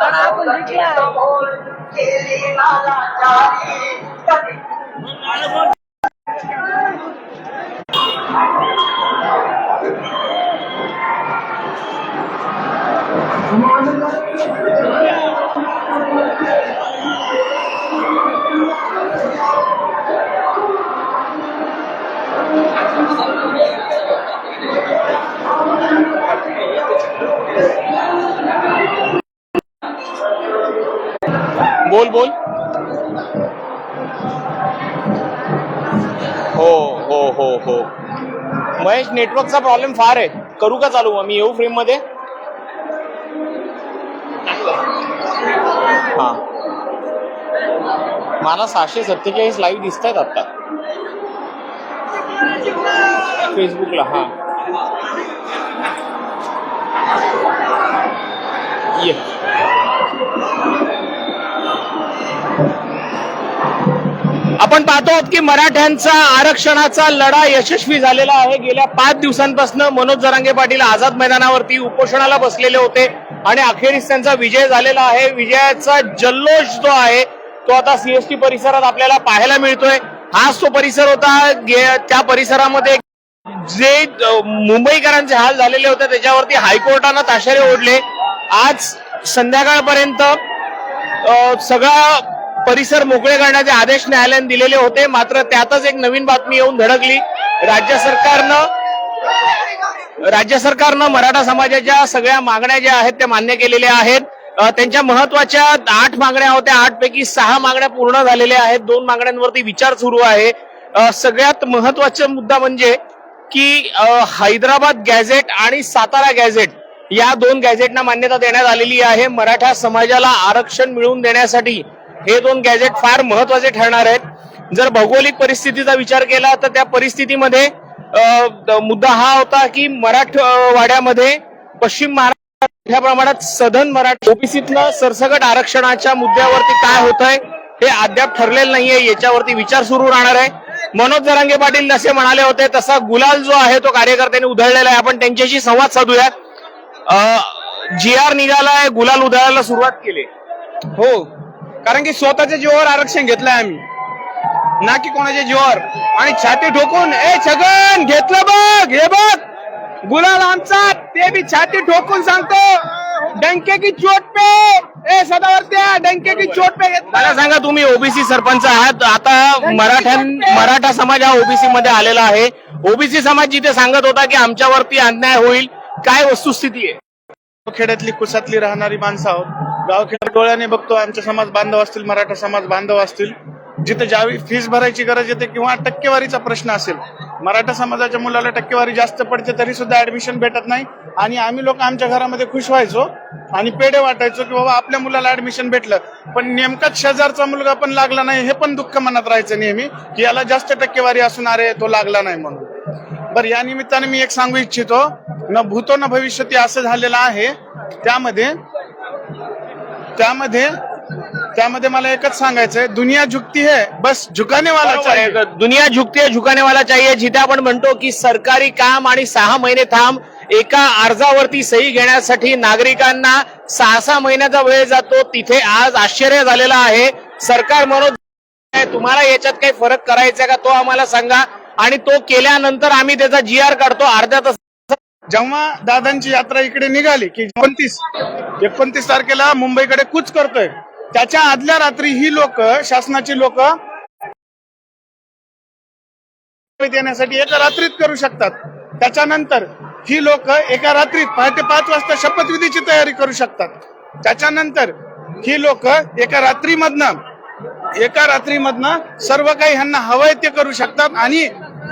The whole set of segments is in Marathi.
I'm going to get a hold of Kelly Malachi. बोल बोल. हो हो हो हो. महेश नेटवर्कचा प्रॉब्लेम फार आहे. करू का चालू? मग मी येऊ फ्रेममध्ये? हा. मला सहाशे सत्तेचाळीस लाईव्ह दिसत आहेत आता फेसबुकला हा. ये. पाहतो की मराठ्यांचा आरक्षणाचा लढा यशस्वी झालेला आहे. गेल्या पाच दिवसांपासून मनोज जरांगे पाटील आझाद मैदानावरती उपोषणाला बसलेले होते आणि अखेरीस त्यांचा विजय झालेला आहे. विजयाचा जल्लोष जो आहे तो आता सीएसटी परिसरात आपल्याला पाहायला मिळतोय. हाच तो परिसर होता. गे- त्या परिसरामध्ये जे मुंबईकरांचे हाल झालेले होते त्याच्यावरती हायकोर्टानं ताशेरे ओढले. आज संध्याकाळपर्यंत सगळा परिसर मोकळे करण्याचे आदेश न्यायालयाने दिलेले होते. मात्र त्यातच एक नवीन बातमी येऊन धडकली. राज्य सरकारनं राज्य सरकारनं मराठा समाजाच्या सगळ्या मागण्या ज्या आहेत त्या मान्य केलेल्या आहेत. त्यांच्या महत्त्वाच्या आठ मागण्या होत्या. आठ पैकी सहा मागण्या पूर्ण झालेल्या आहेत. दोन मागण्यांवरती विचार सुरू आहे. सगळ्यात महत्त्वाचा मुद्दा म्हणजे की हैदराबाद गॅझेट आणि सातारा गॅझेट या दोन गॅझेटना मान्यता देण्यात आलेली आहे. मराठा समाजाला आरक्षण मिळवून देण्यासाठी हे दोन गॅजेट फार महत्त्वाचे ठरणार आहेत. जर भौगोलिक परिस्थितीचा विचार केला तर त्या परिस्थितीमध्ये मुद्दा हा होता की मराठवाड्यामध्ये पश्चिम महाराष्ट्रात मोठ्या प्रमाणात सधन मराठी ओबीसीतलं सरसकट आरक्षणाच्या मुद्द्यावरती काय होत आहे हे अद्याप ठरलेलं नाहीये. याच्यावरती विचार सुरू राहणार आहे. मनोज जरांगे पाटील जसे म्हणाले होते तसा गुलाल जो आहे तो कार्यकर्त्यांनी उधळलेला आहे. आपण त्यांच्याशी संवाद साधूयात. जी आर निघालाय गुलाल उधळायला सुरुवात केली. हो. कारण की स्वतःच्या जीवावर आरक्षण घेतलंय आम्ही. ना की कोणाच्या जीवावर. आणि छाती ठोकून ए छगन घेतलं बघ हे बघ. गुलाल आमचा ते बी छाती ठोकून सांगतो. डंके की चोट पे. ए सदावर्त्या डंके की चोट पे मला सांगा तुम्ही ओबीसी सरपंच आहात. आता मराठ्यां मराठा समाज हा ओबीसी मध्ये आलेला आहे. ओबीसी समाज जिथे सांगत होता की आमच्यावरती अन्याय होईल काय वस्तुस्थिती आहे? खेड्यातली कुसातली राहणारी माणसं आहोत. गावखेड डोळ्याने बघतो आमचे समाज बांधव असतील मराठा समाज बांधव असतील जिथे ज्यावेळी फीस भरायची गरज येते किंवा टक्केवारीचा प्रश्न असेल मराठा समाजाच्या मुलाला टक्केवारी जास्त पडते तरी सुद्धा ऍडमिशन भेटत नाही आणि आम्ही लोक आमच्या घरामध्ये खुश व्हायचो आणि पेढे वाटायचो की बाबा आपल्या मुलाला ऍडमिशन भेटलं. पण नेमकाच शेजारचा मुलगा पण लागला नाही हे पण दुःख मनात राहायचं नेहमी की याला जास्त टक्केवारी असून अरे तो लागला नाही म्हणून. बरं या निमित्ताने मी एक सांगू इच्छितो न भूतो न भविष्यती असं झालेलं आहे त्यामध्ये त्यामध्ये त्यामध्ये मला एकच सांगायचंय दुनिया झुकती है बस झुकाने वाला चाहिए. दुनिया झुकते झुकाने वाला चाहिए जिथे आपण म्हणतो की सरकारी काम आणि सहा महिने थांब एका अर्जावरती सही घेण्यासाठी नागरिकांना सहा सहा महिन्याचा वेळ जातो तिथे आज आश्चर्य झालेलं आहे. सरकार म्हणून तुम्हाला याच्यात काही फरक करायचा का तो आम्हाला सांगा. आणि तो केल्यानंतर आम्ही त्याचा जी आर काढतो अर्ध्या तास जेव्हा दादांची यात्रा इकडे निघाली की एकोणतीस एकोणतीस तारखेला मुंबईकडे कूच करतोय त्याच्या आदल्या रात्री ही लोक शासनाची लोक देण्यासाठी एका रात्रीत करू शकतात. त्याच्यानंतर ही लोक एका रात्रीत पहाटे पाच वाजता शपथविधीची तयारी करू शकतात. त्याच्यानंतर ही लोक एका रात्रीमधनं एका रात्रीमधनं सर्व काही ह्यांना हवंय ते करू शकतात आणि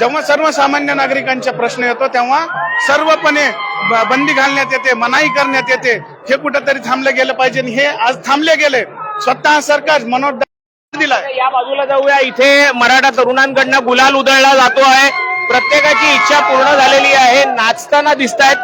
जेव्हा सर्वसामान्य नागरिकांचा प्रश्न येतो तेव्हा सर्वपणे ब- बंदी घालण्यात येते मनाई करण्यात येते. हे कुठंतरी थांबलं गेलं पाहिजे हे आज थांबले गेले. स्वतः सरकार मनोज दिलाय. या बाजूला जाऊया. इथे मराठा तरुणांकडनं गुलाल उधळला जातो आहे. प्रत्येकाची इच्छा पूर्ण झालेली आहे. नाचताना दिसतायत.